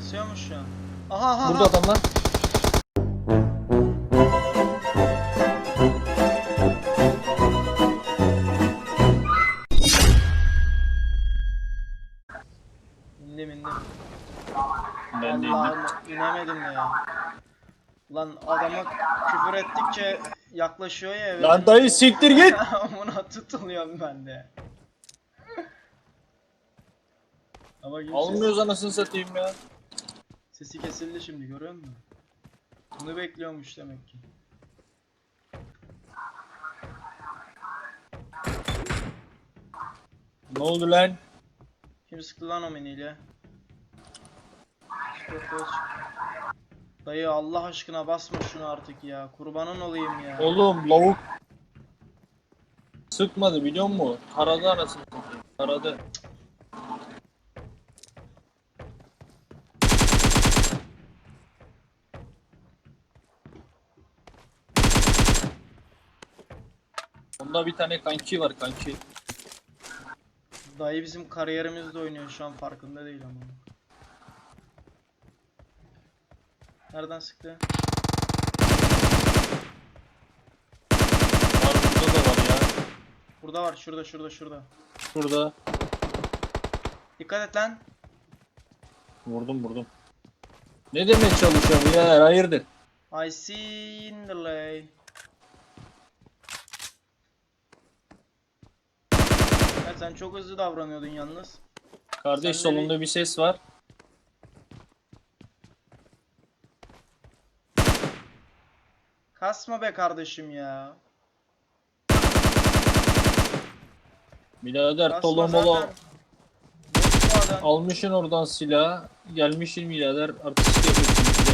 Kasıyormuş şu an. Aha aha. Burada aha. adamlar. İndim indim. Ben de indim. İnemedim ya. Lan adama küfür ettikçe yaklaşıyor ya. eve. Lan dayı siktir git. Buna tutuluyorum ben de. Ama Almıyoruz anasını satayım ya. Sesi kesildi şimdi görüyor musun? Bunu bekliyormuş demek ki. Ne oldu lan? Kim sıktı lan o boş. Dayı Allah aşkına basma şunu artık ya. Kurbanın olayım ya. Oğlum lavuk. Sıkmadı biliyor musun? Taradı anasını satayım. Taradı. Onda bir tane kanki var kanki. Dayı bizim kariyerimizde oynuyor şu an farkında değil ama. Nereden sıktı? Var burada da var ya. Burada var şurada şurada şurada. Şurada. Dikkat et lan. Vurdum vurdum. Ne demeye çalışıyorum ya? Hayırdır? I see in the lay. Sen çok hızlı davranıyordun yalnız. Kardeş Sen nereye- solunda bir ses var. Kasma be kardeşim ya. Birader Kasma tolo molo zaten. Bot bu adam. almışsın oradan silah. Gelmişsin birader artistik yapıyorsun bize.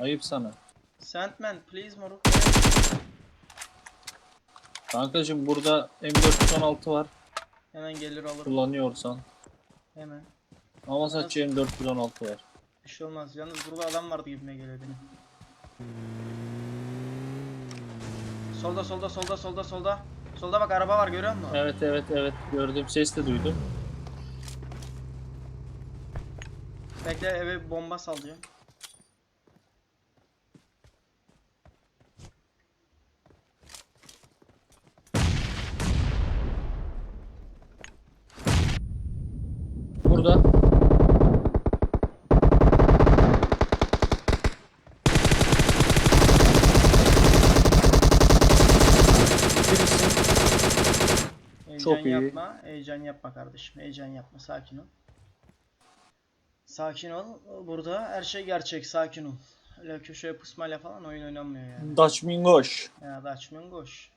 Ayıp sana. Sandman please moruk. Kankacım burada M416 var. Hemen gelir alırım. Kullanıyorsan. Hemen. Ama sadece M416 var. Bir şey olmaz. Yalnız burada adam vardı gibime geliyor benim. Solda solda solda solda solda. Solda bak araba var görüyor musun? Evet evet evet gördüm ses de duydum. Bekle eve bomba salacağım. Burada. Birisi. Heyecan Çok iyi. yapma. Heyecan yapma kardeşim. Heyecan yapma. Sakin ol. Sakin ol. Burada her şey gerçek. Sakin ol. Öyle köşeye pusmayla falan oyun oynanmıyor yani. Dutch Mingoş. Ya açmıyorsun koş.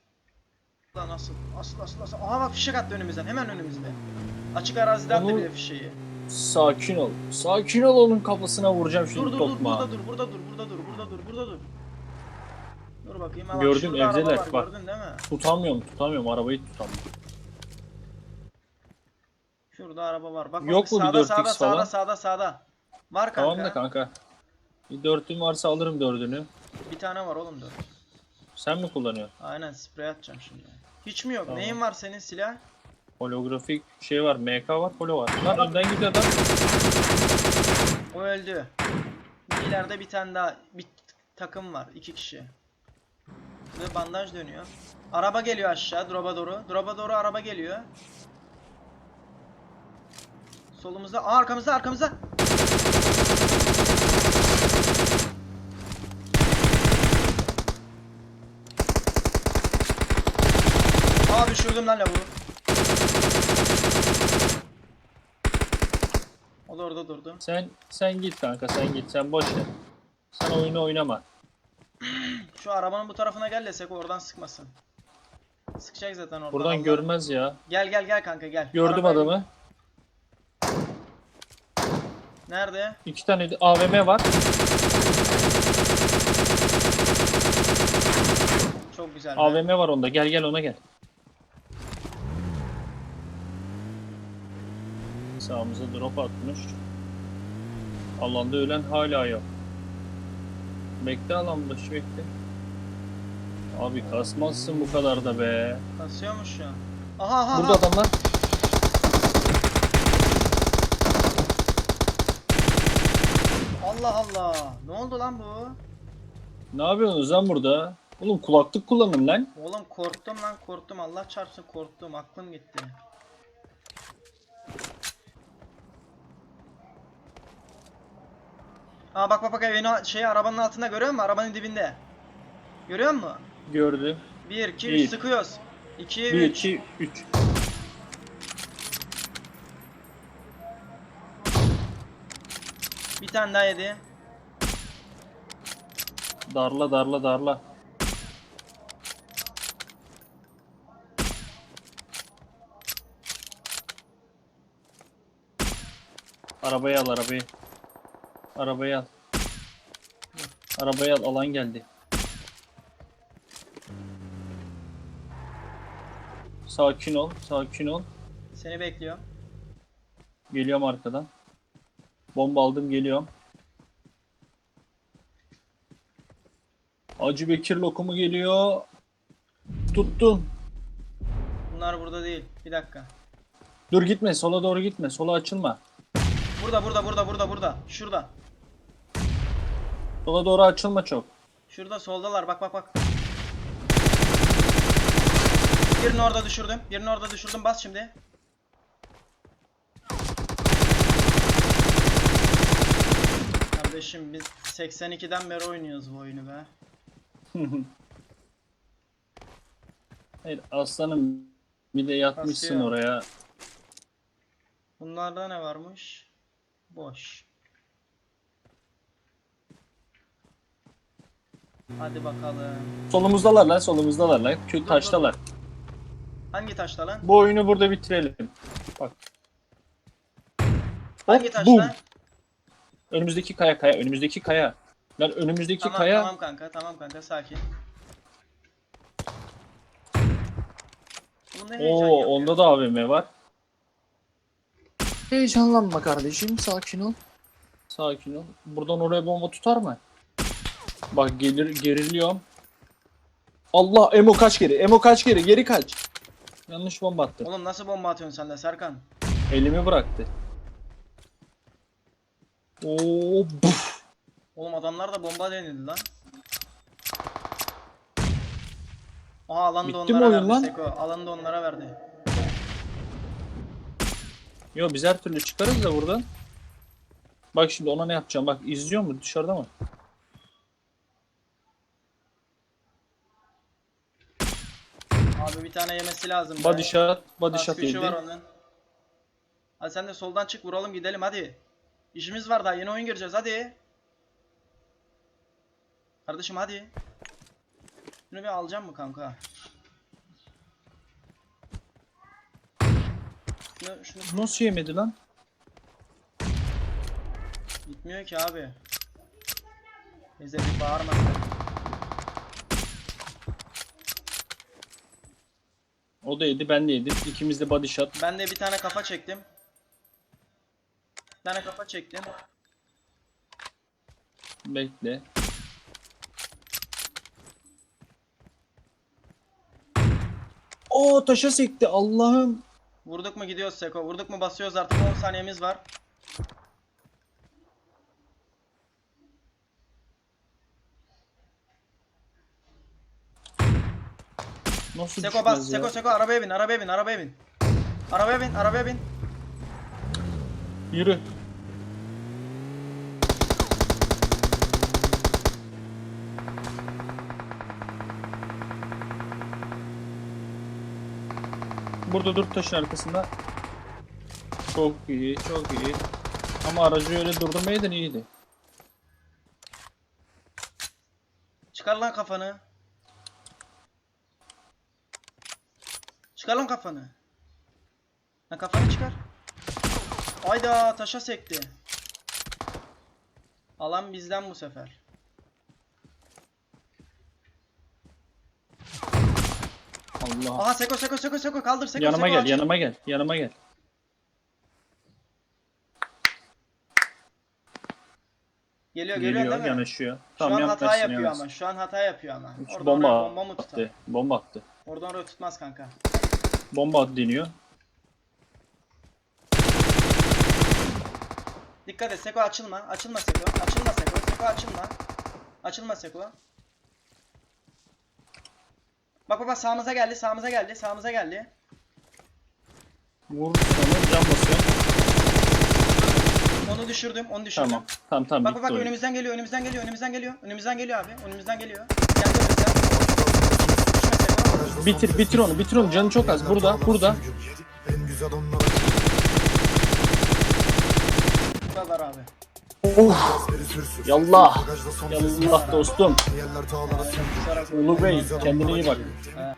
Lan nasıl? Asıl asıl asıl. Aha bak fişek attı önümüzden. Hemen önümüzde. Açık arazide attı Onu- bir de fişeği. Sakin ol. Sakin ol onun kafasına vuracağım Dur şimdi dur dur tokma. burada dur burada dur burada dur burada dur burada dur. Dur bakayım. bak, Gördüm, şurada araba evdeler, var, bak. Gördün değil mi? Tutamıyorum tutamıyorum arabayı tutamıyorum. Şurada araba var. Bak Yok bak mu bir sağda 4x sağda falan? sağda sağda sağda. Var kanka. Tamam da kanka. Bir dörtün varsa alırım dördünü. Bir tane var oğlum dur. Sen mi kullanıyorsun? Aynen sprey atacağım şimdi. Hiç mi yok? Tamam. Neyin var senin silah? Holografik şey var, MK var, holo var. Lan önden gidiyor adam. O öldü. İleride bir tane daha bir takım var. iki kişi. Ve bandaj dönüyor. Araba geliyor aşağı drop'a doğru. Drop'a doğru araba geliyor. Solumuzda. Aa, arkamızda arkamızda. Aa düşürdüm lan lavuğu. O da orada durdu. Sen sen git kanka sen git sen boş ver. Sen oyunu oynama. Şu arabanın bu tarafına gel desek oradan sıkmasın. Sıkacak zaten oradan. Buradan Allah- görmez ya. Gel gel gel kanka gel. Gördüm Arabaya- adamı. Nerede? İki tane AVM var. Çok güzel. AVM var onda. Gel gel ona gel. Sağımıza drop atmış. Alanda ölen hala yok. Bekle alan başı bekle. Abi kasmazsın bu kadar da be. Kasıyormuş ya. Aha aha. Burada aha. adamlar. Allah Allah. Ne oldu lan bu? Ne yapıyorsunuz lan burada? Oğlum kulaklık kullanın lan. Oğlum korktum lan korktum. Allah çarpsın korktum. Aklım gitti. Aa bak bak bak evin şey arabanın altında görüyor musun? Arabanın dibinde. Görüyor musun? Gördüm. 1 2 Bir. 3 sıkıyoruz. 2 1, 3 2, 3. Bir tane daha yedi. Darla darla darla. Arabayı al arabayı. Arabayı al. Arabayı al alan geldi. Sakin ol, sakin ol. Seni bekliyor. Geliyorum arkadan. Bomba aldım geliyorum. Acı Bekir lokumu geliyor. Tuttum. Bunlar burada değil. Bir dakika. Dur gitme sola doğru gitme. Sola açılma. Burada burada burada burada burada. Şurada. Sola doğru açılma çok. Şurada soldalar bak bak bak. Birini orada düşürdüm. Birini orada düşürdüm. Bas şimdi. Kardeşim biz 82'den beri oynuyoruz bu oyunu be. Hayır aslanım bir de yatmışsın Kasıyor. oraya. Bunlarda ne varmış? Boş. Hadi bakalım. Solumuzdalar lan solumuzdalar lan. Kö taştalar. Hangi taşta lan? Bu oyunu burada bitirelim. Bak. Hangi taşta? boom. Önümüzdeki kaya kaya. Önümüzdeki kaya. Lan önümüzdeki Tamam kaya. tamam kanka tamam kanka sakin. Oo onda da AVM var. Heyecanlanma kardeşim, sakin ol. Sakin ol. Buradan oraya bomba tutar mı? Bak gelir geriliyorum. Allah Emo kaç geri? Emo kaç geri? Geri kaç. Yanlış bomba attı. Oğlum nasıl bomba atıyorsun sen de Serkan? Elimi bıraktı. Oo buf. Oğlum adamlar da bomba denedi lan. Aha alanı da Bitti mi onlara oyun verdi lan? Seko. Alanı da onlara verdi. Yo biz her türlü çıkarız da buradan. Bak şimdi ona ne yapacağım? Bak izliyor mu? Dışarıda mı? Abi bir tane yemesi lazım. Body shot, body shot var yedi. onun. Hadi sen de soldan çık vuralım gidelim hadi. İşimiz var daha yeni oyun gireceğiz hadi. Kardeşim hadi. Şunu bir alacağım mı kanka? Şunu, şunu Nasıl yemedi lan? gitmiyor ki abi. Bize bir bağırmasın. O da yedi, ben de yedim. İkimiz de body shot. Ben de bir tane kafa çektim. Bir tane kafa çektim. Bekle. Oo taşa sekti Allah'ım. Vurduk mu gidiyoruz Seko. Vurduk mu basıyoruz artık 10 saniyemiz var. Nasıl Seko düşmez bas. ya? Seko Seko arabaya bin. Arabaya bin. Arabaya bin. Arabaya bin. Arabaya bin. Yürü. Burada dur taşın arkasında. Çok iyi, çok iyi. Ama aracı öyle durdurmayaydın iyiydi. Çıkar lan kafanı. Çıkar lan kafanı. Lan kafanı çıkar. Hayda taşa sekti. Alan bizden bu sefer. Allah. Aha Seko Seko Seko Seko kaldır Seko yanıma Seko gel, aç. yanıma gel, yanıma gel. Geliyor geliyor, Geliyor, değil mi? yanaşıyor. Şu an hata yapıyor ama. Şu an hata yapıyor ama. Oradan bomba, bomba mı tutar? attı. Bomba attı. Oradan oraya tutmaz kanka. Bomba attı deniyor. Dikkat et Seko açılma. Açılma Seko. Açılma Seko. Seko açılma. Açılma Seko. Bak bak bak sağımıza geldi. Sağımıza geldi. Sağımıza geldi. Vur onu can basıyor. Onu düşürdüm. Onu düşürdüm. Tamam. Tamam tamam Bak bak bitti bak oyun. önümüzden geliyor. Önümüzden geliyor. Önümüzden geliyor. Önümüzden geliyor abi. Önümüzden geliyor. Geldi önümüzden. Bitir bitir onu bitir onu canı çok az. Burada burada. En güzel onlara Bu kadar abi. sürsün. Yallah. Yallah dostum. Ulu Bey kendine iyi bak. Sana